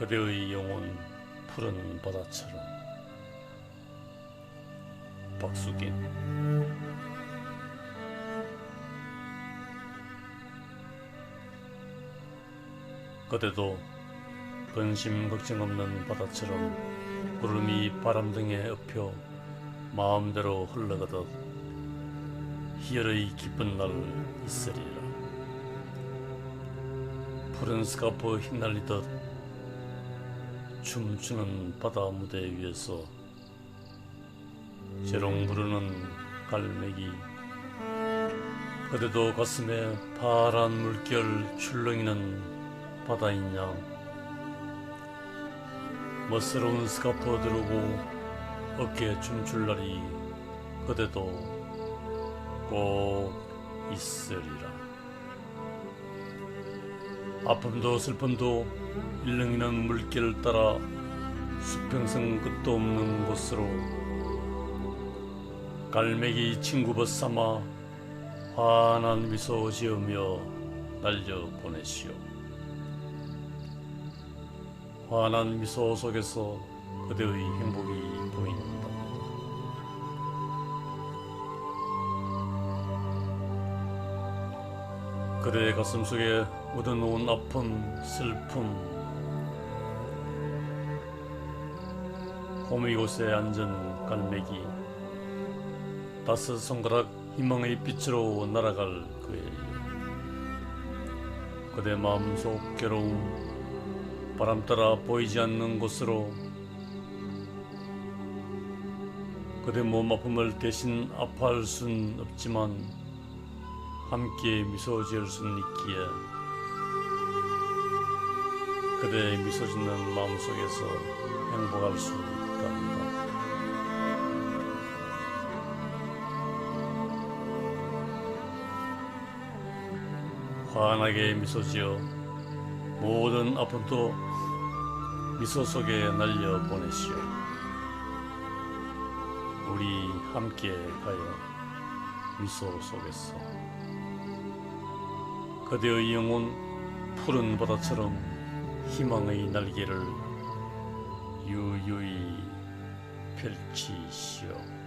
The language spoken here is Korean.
그대의 영혼 푸른 바다처럼. 박수긴. 그대도 근심 걱정 없는 바다처럼 구름이 바람 등에 엎여 마음대로 흘러가듯 희열의 기쁜 날 있으리라. 푸른 스카프 휘날리듯 춤추는 바다 무대 위에서 재롱 부르는 갈매기. 그대도 가슴에 파란 물결 출렁이는 바다인 양. 멋스러운 스카프 두르고 어깨에 춤출 날이 그대도 꼭 있으리라 아픔도 슬픔도 일렁이는 물길을 따라 수평선 끝도 없는 곳으로 갈매기 친구벗 삼아 환한 미소 지으며 날려 보내시오. 환한 미소 속에서 그대의 행복이 보인다. 그대의 가슴 속에 묻어놓은 아픔, 슬픔, 홈 이곳에 앉은 갈매기, 다섯 손가락 희망의 빛으로 날아갈 그예요. 그대 마음속 괴로움, 바람 따라 보이지 않는 곳으로. 그대 몸 아픔을 대신 아파할 순 없지만 함께 미소 지을 수는 있기에 그대의 미소 짓는 마음 속에서 행복할 수 있답니다. 환하게 미소 지어 모든 아픔도 미소 속에 날려 보내시오. 우리 함께 가요 미소 속에서 그대의 영혼 푸른 바다처럼 희망의 날개를 유유히 펼치시오.